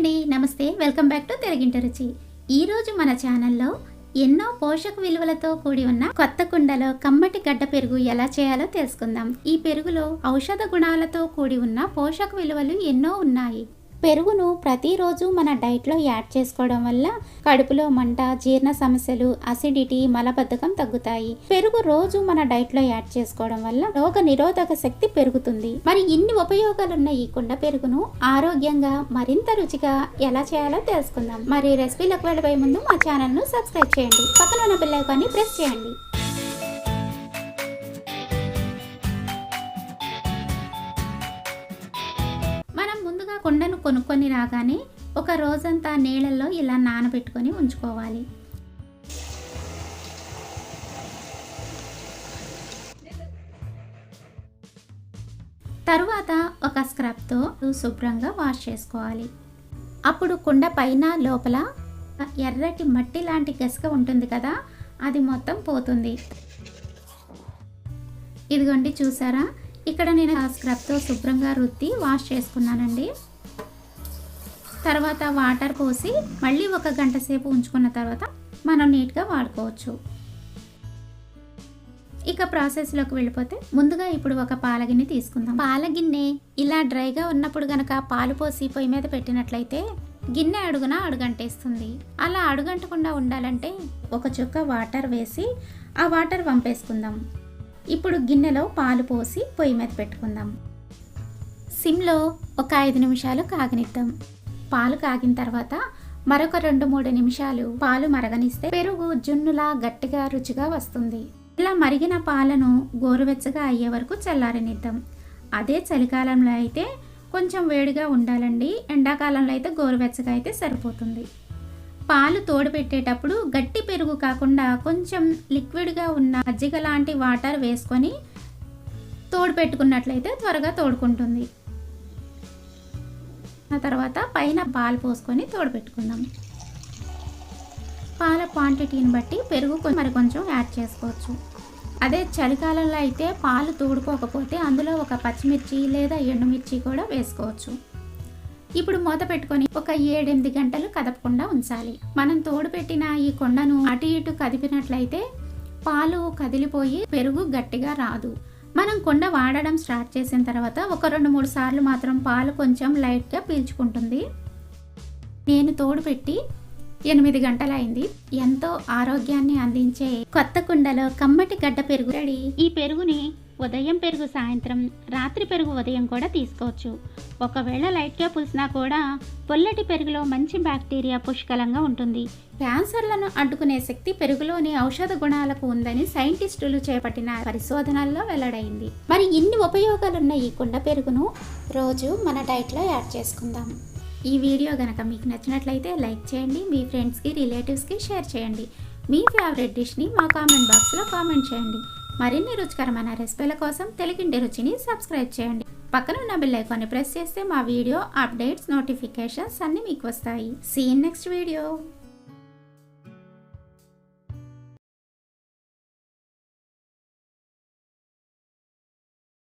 అండి. నమస్తే. Welcome back to తెరగింట రుచి. ఈరోజు మన ఛానల్లో ఎన్నో పోషక విలువలతో కూడి ఉన్న కొత్త కుండలో కమ్మటి గడ్డ పెరుగు ఎలా చేయాలో తెలుసుకుందాం. ఈ పెరుగులో ఔషధ గుణాలతో కూడి ఉన్న పోషక విలువలు ఎన్నో ఉన్నాయి. పెరుగును ప్రతిరోజు మన డైట్లో యాడ్ చేసుకోవడం వల్ల కడుపులో మంట జీర్ణ సమస్యలు అసిడిటీ మలబద్ధకం తగ్గుతాయి. పెరుగు రోజు మన డైట్లో యాడ్ చేసుకోవడం వల్ల రోగ నిరోధక శక్తి పెరుగుతుంది. మరి ఇన్ని ఉపయోగాలున్న ఈ కుండ పెరుగును ఆరోగ్యంగా మరింత రుచిగా ఎలా చేయాలో తెలుసుకుందాం. మరి రెసిపీలకు వెళ్ళబోయే ముందు మా ఛానల్ను సబ్స్క్రైబ్ చేయండి. పక్కన ఉన్న బిల్లైకాన్ని ప్రెస్ చేయండి. కుండను కొనుక్కొని రాగానే ఒక రోజంతా నీళ్ళల్లో ఇలా నానబెట్టుకొని ఉంచుకోవాలి. తరువాత ఒక స్క్రబ్తో శుభ్రంగా వాష్ చేసుకోవాలి. అప్పుడు కుండ పైన లోపల ఎర్రటి మట్టి లాంటి గసక ఉంటుంది కదా అది మొత్తం పోతుంది. ఇదిగోండి చూసారా? ఇక్కడ నేను ఆ స్క్రబ్తో శుభ్రంగా రుద్ది వాష్ చేసుకున్నానండి. తర్వాత వాటర్ పోసి మళ్ళీ ఒక గంట సేపు ఉంచుకున్న తర్వాత మనం నీట్గా వాడుకోవచ్చు. ఇక ప్రాసెస్లోకి వెళ్ళిపోతే ముందుగా ఇప్పుడు ఒక పాలగిన్నె తీసుకుందాం. పాలగిన్నె ఇలా డ్రైగా ఉన్నప్పుడు గనక పాలు పోసి పొయ్యి మీద పెట్టినట్లయితే గిన్నె అడుగున అడుగంటేస్తుంది. అలా అడుగంటకుండా ఉండాలంటే ఒక చుక్క వాటర్ వేసి ఆ వాటర్ వంపేసుకుందాం. ఇప్పుడు గిన్నెలో పాలు పోసి పొయ్యి మీద పెట్టుకుందాం. సిమ్లో ఒక ఐదు నిమిషాలు కాగనిద్దాం. పాలు కాగిన తర్వాత మరొక రెండు మూడు నిమిషాలు పాలు మరగనిస్తే పెరుగు జున్నులా గట్టిగా రుచిగా వస్తుంది. ఇలా మరిగిన పాలను గోరువెచ్చగా అయ్యే వరకు చల్లారనిద్దాం. అదే చలికాలంలో అయితే కొంచెం వేడిగా ఉండాలండి. ఎండాకాలంలో అయితే గోరువెచ్చగా అయితే సరిపోతుంది. పాలు తోడు పెట్టేటప్పుడు గట్టి పెరుగు కాకుండా కొంచెం లిక్విడ్గా ఉన్న మజ్జిగ లాంటి వాటర్ వేసుకొని తోడు పెట్టుకున్నట్లయితే త్వరగా తోడుకుంటుంది. ఆ తర్వాత పైన పాలు పోసుకొని తోడపెట్టుకుందాం పాల క్వాంటిటీని బట్టి పెరుగు మరి కొంచెం యాడ్ చేసుకోవచ్చు. అదే చలికాలంలో అయితే పాలు తోడుకోకపోతే అందులో ఒక పచ్చిమిర్చి లేదా ఎండుమిర్చి కూడా వేసుకోవచ్చు. ఇప్పుడు మూత పెట్టుకొని ఒక ఏడెనిమిది గంటలు కదపకుండా ఉంచాలి. మనం తోడు పెట్టిన ఈ కొండను అటు ఇటు కదిపినట్లయితే పాలు కదిలిపోయి పెరుగు గట్టిగా రాదు. మనం కొండ వాడడం స్టార్ట్ చేసిన తర్వాత ఒక రెండు మూడు సార్లు మాత్రం పాలు కొంచెం లైట్గా పీల్చుకుంటుంది. నేను తోడు పెట్టి ఎనిమిది గంటలైంది. ఎంతో ఆరోగ్యాన్ని అందించే కొత్త కుండలో కమ్మటి గడ్డ పెరుగు రెడీ. ఈ పెరుగుని ఉదయం పెరుగు సాయంత్రం రాత్రి పెరుగు ఉదయం కూడా తీసుకోవచ్చు. ఒకవేళ లైట్గా పులిసినా కూడా పొల్లటి పెరుగులో మంచి బ్యాక్టీరియా పుష్కలంగా ఉంటుంది. క్యాన్సర్లను అడ్డుకునే శక్తి పెరుగులోని ఔషధ గుణాలకు ఉందని సైంటిస్టులు చేపట్టిన పరిశోధనల్లో వెల్లడైంది. మరి ఇన్ని ఉపయోగాలున్న ఈ కుండ పెరుగును రోజు మన డైట్లో యాడ్ చేసుకుందాం. ఈ వీడియో కనుక మీకు నచ్చినట్లయితే లైక్ చేయండి మీ ఫ్రెండ్స్కి రిలేటివ్స్కి షేర్ చేయండి. మీ ఫేవరెట్ డిష్ని మా కామెంట్ బాక్స్లో కామెంట్ చేయండి. మరిన్ని రుచికరమైన రెసిపీల కోసం తెలుగింటి రుచిని సబ్స్క్రైబ్ చేయండి. పక్కన ఉన్న బెల్ ఐకాన్ని ప్రెస్ చేస్తే మా వీడియో అప్డేట్స్ నోటిఫికేషన్స్ అన్నీ మీకు వస్తాయి. Scene next video